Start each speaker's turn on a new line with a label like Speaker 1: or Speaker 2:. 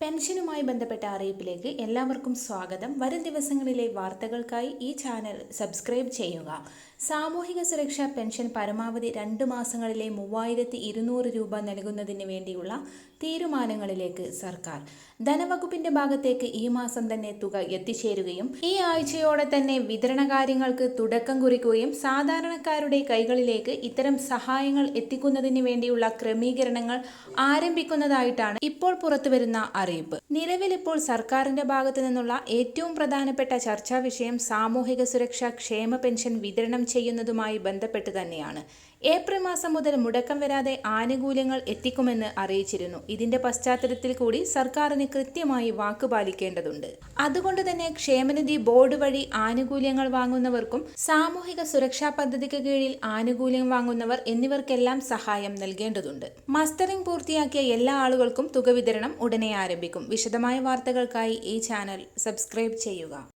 Speaker 1: പെൻഷനുമായി ബന്ധപ്പെട്ട അറിയിപ്പിലേക്ക് എല്ലാവർക്കും സ്വാഗതം. വരും ദിവസങ്ങളിലെ വാർത്തകൾക്കായി ഈ ചാനൽ സബ്സ്ക്രൈബ് ചെയ്യുക. സാമൂഹിക സുരക്ഷാ പെൻഷൻ പരമാവധി രണ്ട് മാസങ്ങളിലെ മൂവായിരത്തി ഇരുന്നൂറ് രൂപ നൽകുന്നതിന് വേണ്ടിയുള്ള തീരുമാനങ്ങളിലേക്ക് സർക്കാർ. ധനവകുപ്പിന്റെ ഭാഗത്തേക്ക് ഈ മാസം തന്നെ തുക എത്തിച്ചേരുകയും ഈ ആഴ്ചയോടെ തന്നെ വിതരണ കാര്യങ്ങൾക്ക് തുടക്കം കുറിക്കുകയും സാധാരണക്കാരുടെ കൈകളിലേക്ക് ഇത്തരം സഹായങ്ങൾ എത്തിക്കുന്നതിന് വേണ്ടിയുള്ള ക്രമീകരണങ്ങൾ ആരംഭിക്കുന്നതായിട്ടാണ് ഇപ്പോൾ പുറത്തുവരുന്ന അറിയിപ്പ്. നിലവിൽ ഇപ്പോൾ സർക്കാരിന്റെ ഭാഗത്തു നിന്നുള്ള ഏറ്റവും പ്രധാനപ്പെട്ട ചർച്ചാ വിഷയം സാമൂഹിക സുരക്ഷാ ക്ഷേമ പെൻഷൻ വിതരണം ചെയ്യുന്നതുമായി ബന്ധപ്പെട്ട് തന്നെയാണ്. ഏപ്രിൽ മാസം മുതൽ മുടക്കം വരാതെ ആനുകൂല്യങ്ങൾ എത്തിക്കുമെന്ന് അറിയിച്ചിരുന്നു. ഇതിന്റെ പശ്ചാത്തലത്തിൽ കൂടി സർക്കാരിന് കൃത്യമായി വാക്ക് പാലിക്കേണ്ടതുണ്ട്. അതുകൊണ്ട് തന്നെ ക്ഷേമനിധി ബോർഡ് വഴി ആനുകൂല്യങ്ങൾ വാങ്ങുന്നവർക്കും സാമൂഹിക സുരക്ഷാ പദ്ധതിക്ക് കീഴിൽ ആനുകൂല്യം വാങ്ങുന്നവർ എന്നിവർക്കെല്ലാം സഹായം നൽകേണ്ടതുണ്ട്. മസ്റ്ററിംഗ് പൂർത്തിയാക്കിയ എല്ലാ ആളുകൾക്കും തുക വിതരണം ഉടനെ ആരംഭിക്കും. വിശദമായ വാർത്തകൾക്കായി ഈ ചാനൽ സബ്സ്ക്രൈബ് ചെയ്യുക.